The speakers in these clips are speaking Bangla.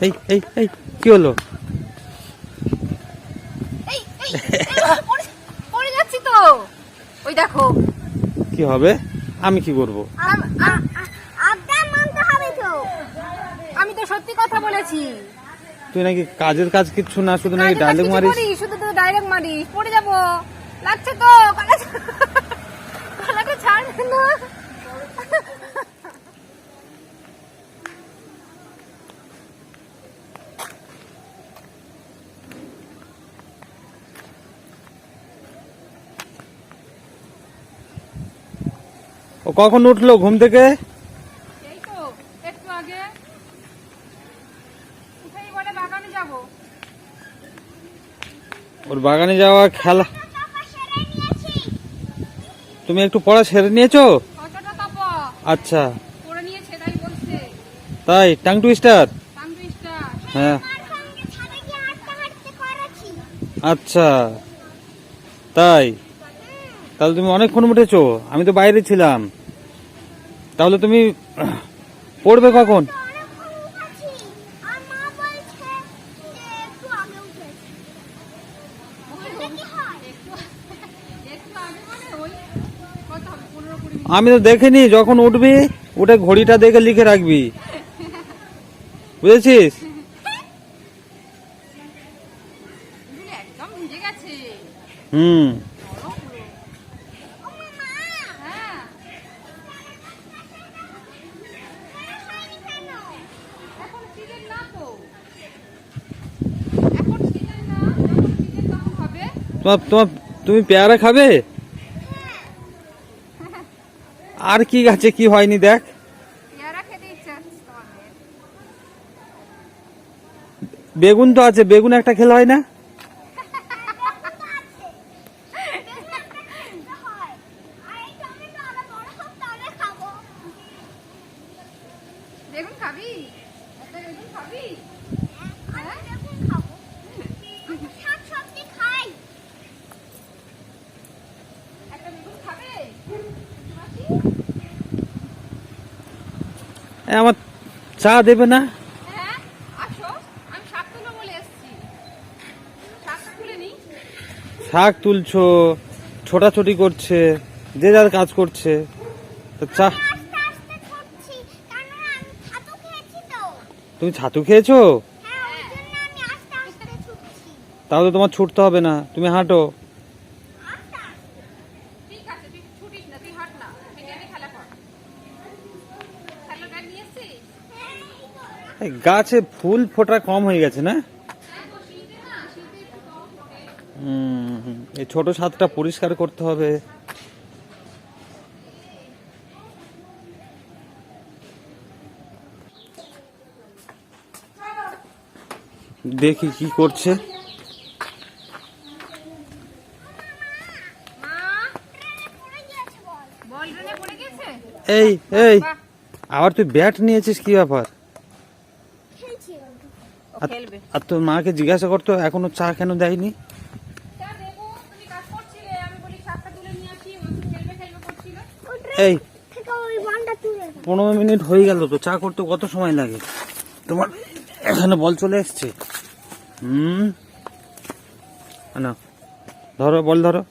এই এই এই কি হলো? এই এই এই, পড়ে- যাচ্ছি তো। ওই দেখো। কি হবে? আমি কি করব আম- মানতে হবে তো। আমি তো সত্যি কথা বলেছি। তুই নাকি কাজের কাজ কিচ্ছু না শুধু নাকি ডায়লগ মারিস? শুধু তো ডাইরেক্ট মারিস। পড়ে যাব। লাগছে তো গলা ছা- গলাটা ছাড় না ও কখন উঠল ঘুম থেকে? ওর বাগানে যাওয়া খেলা তুমি একটু পড়া সেরে নিয়েছো? আচ্ছা। তাই টাং টুইস্টার। হ্যাঁ। আচ্ছা। তাই? তাহলে তুমি অনেকক্ষণ উঠেছো। আমি তো বাইরে ছিলাম। তাহলে তুমি পড়বে কখন? আমি তো দেখিনি যখন উঠবি উঠে ঘড়িটা দেখে লিখে রাখবি। বুঝেছিস? হুম বড় পুরো হ্যাঁ এখন সিজন না তো এখন সিজন না যখন সিজন তখন হবে তোমার তোমার তুমি পেয়ারা খাবে? আর কি গাছে কি হয়নি দেখ। বেগুন তো আছে বেগুন একটা খেলে হয় না বেগুন খাবি একটা বেগুন খাবি হ্যাঁ একটা বেগুন খাবে মাসি? এ, আমার চা দেবে না? হ্যাঁ শাক তুলছো ছোটাছুটি করছে যে যার কাজ করছে। তো চা তুমি ছাতু খেয়েছো? তাহলে তোমার ছুটতে হবে না তুমি হাঁটো ঠিক আছে তুই ছুটিস না তুই হাঁট না হেঁটে হেঁটে খেলা কর খেলার ব্যাগ নিয়ে এসছিস এই গাছে ফুল ফোটা কম হয়ে গেছে না হ্যাঁ এই ছোট ছাদটা পরিষ্কার করতে হবে দেখি কি করছে এই এই আবার তুই ব্যাট নিয়েছিস কি ব্যাপার আর- আর তোর মাকে জিজ্ঞাসা করতো এখনও চা কেন দেয়নি? চা দেবো তুমি কাজ করছিলে আমি বলি শাকটা তুলে নিয়ে আসি মাসি খেলবে খেলবে করছিল। এই। পনেরো মিনিট হয়ে গেল তো চা করতে কত সময় লাগে? তোমার এখানে বল চলে এসছে। হুম? না। ধরো বল ধরো।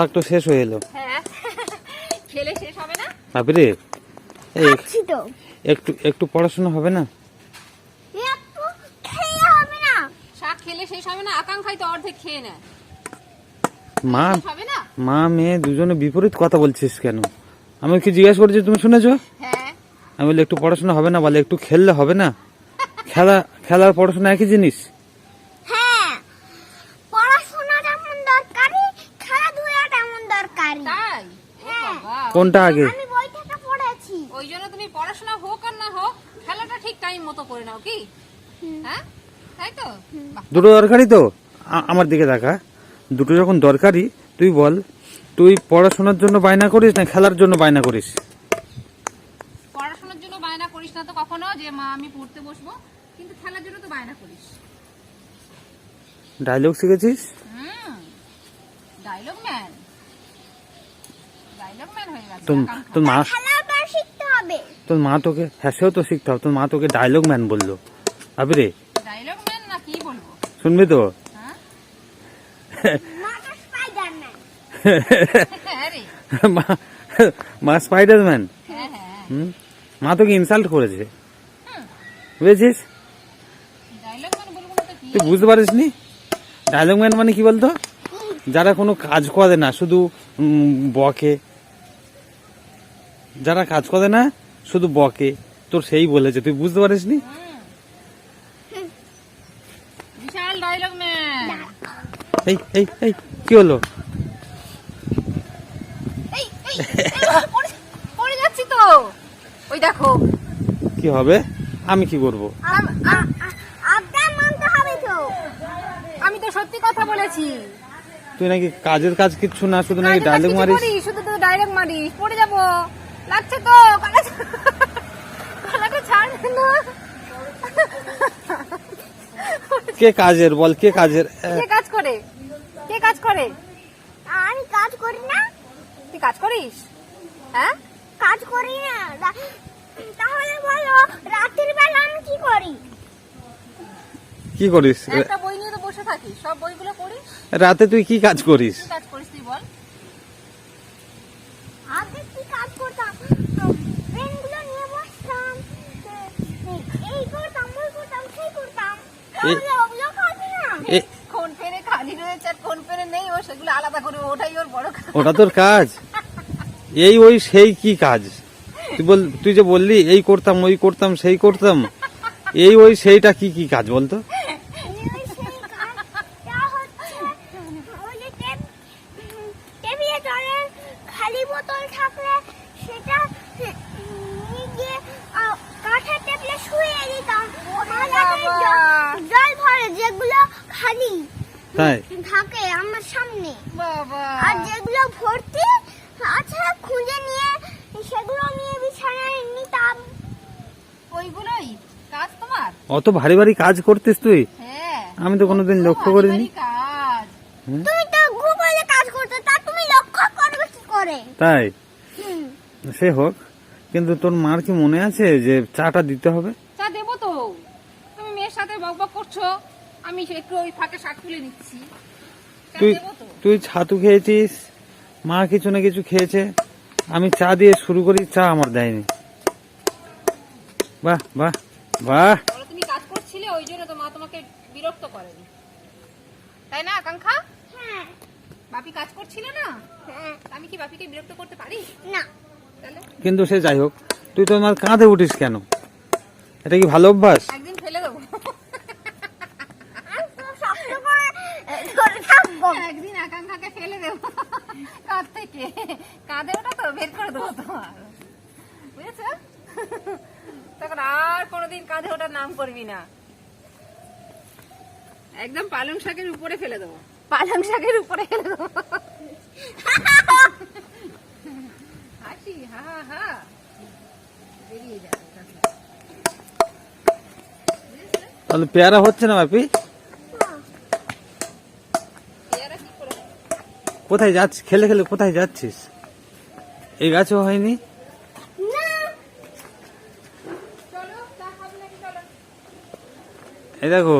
শাক তো শেষ হয়ে এলো। হ্যাঁ। খেলে শেষ হবে না? বাপরে এই একটু একটু পড়াশোনা হবে না। শাক খেলে শেষ হবে না আকাঙ্ক্ষাই তো অর্ধেক খেয়ে নেয়। মা শেষ হবে না? মা মেয়ে দুজনে বিপরীত কথা বলছিস কেন? আমি কি জিজ্ঞেস করছি তুমি শুনেছো? হ্যাঁ। আমি বলি একটু পড়াশোনা হবে না বলে একটু খেললে হবে না? খেলা খেলার পড়াশোনা একই জিনিস হ্যাঁ পড়াশোনা যেমন দরকারি খেলাধুলা তেমন দরকারি তাই ও হ্যাঁ। বাবা কোনটা আগে? আমি বই পড়েছি। ওই জন্য তুমি পড়াশোনা হোক আর না হোক খেলাটা ঠিক টাইম মতো করে নাও কি? হ্যাঁ? তাই তো? দুটো দরকারি তো? আমার দিকে দেখা। দুটো যখন দরকারি তুই বল তুই পড়াশোনার জন্য বায়না করিস না খেলার জন্য বায়না করিস? পড়াশোনার জন্য বায়না করিস না তো কখনো যে মা আমি পড়তে বসবো কিন্তু খেলার জন্য তো বায়না করিস। ডায়লগ শিখেছিস হুম ডায়লগ ম্যান ডায়লগ ম্যান হয়ে গেছে তোর তোর মা তোর মা তোকে হ্যাঁ তো শিখতে হবে তোর মা তোকে ডায়লগ ম্যান বলল। শুনবি তো? হ্যাঁ? মা মা স্পাইডারম্যান হ্যাঁ হ্যাঁ। মা তোকে ইনসাল্ট করেছে। বুঝেছিস? তুই বুঝতে পারিস নি ডায়লগ ম্যান মানে কি বলতো? যারা কোনো কাজ করে না শুধু বকে যারা কাজ করে না শুধু বকে। তোর সেই বলেছে তুই বুঝতে পারিস নি এই এই এই কি হলো? এই এই এই, পড়ে- পড়ে যাচ্ছি তো। ওই দেখো। কি হবে? আমি কি করব? আম- তো। সত্যি কথা বলেছি। তুই নাকি কাজের কাজ কিচ্ছু না শুধু নাকি ডায়লগ মারিস? শুধু তো ডায়লগ মারিস। পড়ে যাব। লাগছে তো গলা গলাটা ছাড় না। কে কাজের বল কে কাজের? কে কাজ করে? কে কাজ করে? আমি কাজ করি না। তুই কাজ করিস? হ্যাঁ? কাজ করি না। তাহলে বলো রাতের বেলা আমি কি করি? কি করিস? একটা বই নিয়ে তো বসে থাকিস। সব বইগুলো পড়িস? রাতে তুই কি কাজ করিস? কাজ করিস তুই বল আগে কি কাজ করতাম পেনগুলো নিয়ে বসতাম এই করতাম ওই করতাম সেই করতাম এ- তাহলে ওগুলো করবি না এ কোন পেনে খালি রয়েছে আর কোন পেনে নেই ও সেগুলো আলাদা করে ওটাই ওর বড় কাজ। ওটা তোর কাজ। এই ওই সেই কি কাজ? তুই বল তুই যে বললি এই করতাম ওই করতাম সেই করতাম এই ওই সেইটা কি কি কাজ বলতো ওই সেই কাজটা হচ্ছে ওই যে টেপ টেবিলে জলের খালি বোতল থাকলে সেটা নিয়ে গিয়ে আহ, কাঠের টেবিলে শুয়ে দিতাম তাহলে জল- জল ভরে যেগুলো খালি তাই থাকে আমার সামনে বাবা আর যেগুলো ভর্তি আছে খুঁজে নিয়ে সেগুলো নিয়ে বিছানায় নিতাম ওইগুলোই কাজ তোমার অত ভারী ভারী কাজ করতিস তুই? হ্যাঁ। আমি তো কোনোদিন লক্ষ্য করিনি। করে? তাই? সে হোক কিন্তু তোর মার কি মনে আছে যে চাটা দিতে হবে? চা দেবো তো। তুমি মেয়ের সাথে বকবক করছ আমি একটু ওই ফাঁকে শাক তুলে নিচ্ছি। তুই তুই ছাতু খেয়েছিস? মা কিছু না কিছু খেয়েছে? আমি চা দিয়ে শুরু করি চা আমার দেয়নি। বাহ বাহ বাহ। জন্য তো মা তোমাকে বিরক্ত করেনি। তাই না আকাঙ্ক্ষা হ্যাঁ। বাপি কাজ করছিল না? হ্যাঁ। আমি কি বাপিকে বিরক্ত করতে পারি? না। তাহলে? কিন্তু সে যাই হোক তুই তো আমার কাঁধে উঠিস কেন? এটা কি ভালো অভ্যাস? একদিন ফেলে দেবো। একদিন আকাঙ্ক্ষাকে ফেলে দেবো। কাঁধ থেকে। কাঁধে ওটা তো বের করে দেবো তোমার। বুঝেছ? তখন আর কোনোদিন কাঁধে ওটার নাম করবি না। একদম পালং শাকের উপরে ফেলে দেবো। পালং শাকের উপরে ফেলে দেবো। হাসি হা হা হা। বেরিয়ে যাবে তাহলে পেয়ারা হচ্ছে না বাপি? কোথায় যাচ্ছিস খেলে খেলে কোথায় যাচ্ছিস? এই গাছও হয়নি? এই দেখো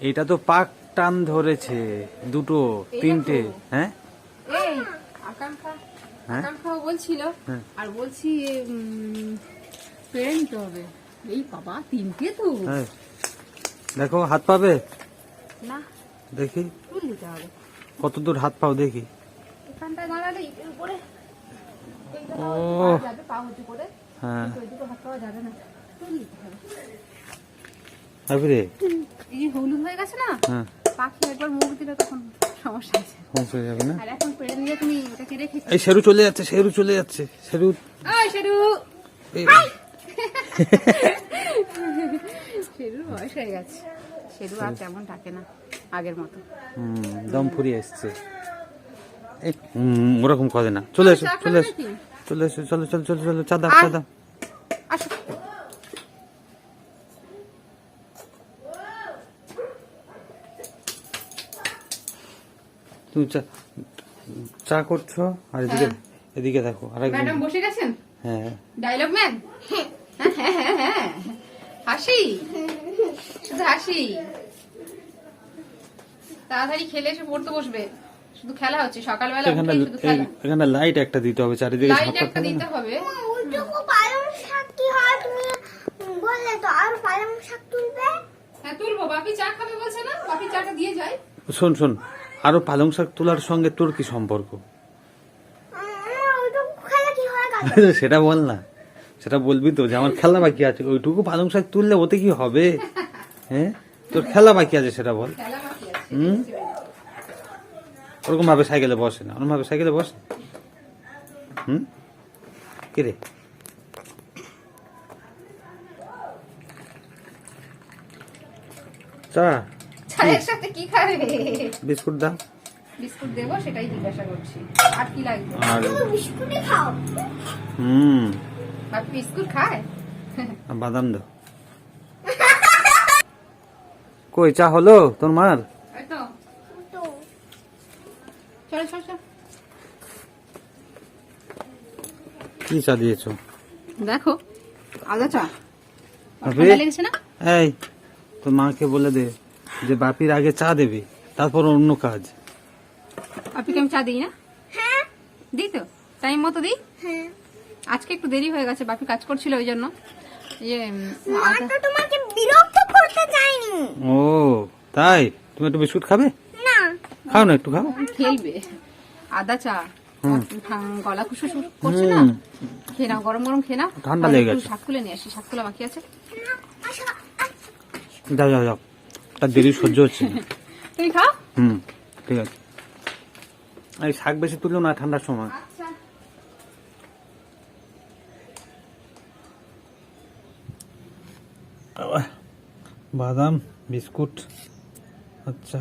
এটা তো পাক টান ধরেছে দুটো তিনটে হ্যাঁ? এই আকাঙ্ক্ষা হ্যাঁ? বলছিল। হ্যাঁ। আর বলছি পেরে নিতে হবে। এই বাবা তিনটে তো। হ্যাঁ। দেখো হাত পাবে? না। দেখি। কত দূর হাত পাও দেখি। ও। হ্যাঁ। কিন্তু ওই দুটো হাত পাওয়া যাবে না। এই হলুদ হয়ে গেছে না? হ্যাঁ। পাখি একবার মুখ দিলে তখন সমস্যা আছে ধ্বংস যাবে না? আর এখন পেরে নিয়ে তুমি ওটাকে রেখে এই শেরু চলে যাচ্ছে শেরু চলে যাচ্ছে শেরু। ওই শেরু। শেরুর বয়স হয়ে গেছে। শেরু আর তেমন ডাকে না আগের মতো। হুম, দম ফুরিয়ে এসছে। ওরকম করে না। চলে এসো চলে এসো। চলে এসো চলো চলো চলো চলো চা দাও আয়। চা দাও আসো তুমি চা চা করছ আর এদিকে এদিকে দেখো আর ম্যাডাম বসে গেছেন? হ্যাঁ। Dialogue man? হ্যাঁ হ্যাঁ হ্যাঁ হাসি? শুধু হাসি? তাড়াতাড়ি খেলে এসে পড়তে বসবে। শুধু খেলা হচ্ছে সকালবেলা এখানে এখানে লাইট একটা দিতে হবে চারিদিকে লাইট একটা থাকে দিতে হবে। ওইটুকু পালং শাক কি হয় তুমি বললে তো আর পালং শাক তুলবে। হ্যাঁ তুলবো। বাপি চা খাবে বলছে না? বাপি চাটা দিয়ে যায়। শোন শোন। আরও পালং শাক তোলার সঙ্গে তোর কি সম্পর্ক? সেটা বল না। সেটা বলবি তো যে আমার খেলা বাকি আছে ওইটুকু পালং শাক তুললে ওতে কি হবে? হ্যাঁ? তোর খেলা বাকি আছে সেটা বল। হুম? ওরকম ভাবে সাইকেলে বসে না ওরকম ভাবে সাইকেলে বসে। হুম? কি রে? চা। চায়ের সাথে কি খাবে? বিস্কুট দাও। বিস্কুট দেবো সেটাই জিজ্ঞাসা করছি। আর কি লাগবে? আর বিস্কুটই খাও। হুম। বাপি বিস্কুট খায়? বাদাম দাও। কই চা হলো তোর মার? কি চা দিয়েছ? দেখো আদা চা। লেগেছে না? এই তোর মাকে বলে দে। যে বাপির আগে চা দেবে তারপর অন্য কাজ। বাপিকে আমি চা দিই না? হ্যাঁ। দিই তো? টাইম মতো দিই? হ্যাঁ। আজকে একটু দেরি হয়ে গেছে বাপি কাজ করছিল ওই জন্য। ইয়ে তোমাকে বিরক্ত করতে চাইনি ও তাই? তুমি একটু বিস্কুট খাবে? না। খাও না একটু খাও। খেলবে। আদা চা। গলা খুশু করছে না? খেয়ে নাও গরম গরম খেয়ে নাও। ঠান্ডা লেগে গেছে। শাক তুলে নিয়ে আসি শাক তোলা বাকি আছে। যাও যাও যাও। তার দেরি সহ্য হচ্ছে না। তুমি খাও? হুম ঠিক আছে। এই শাক বেশি তুললো না ঠান্ডার সময়। আচ্ছা। বাদাম বিস্কুট আচ্ছা।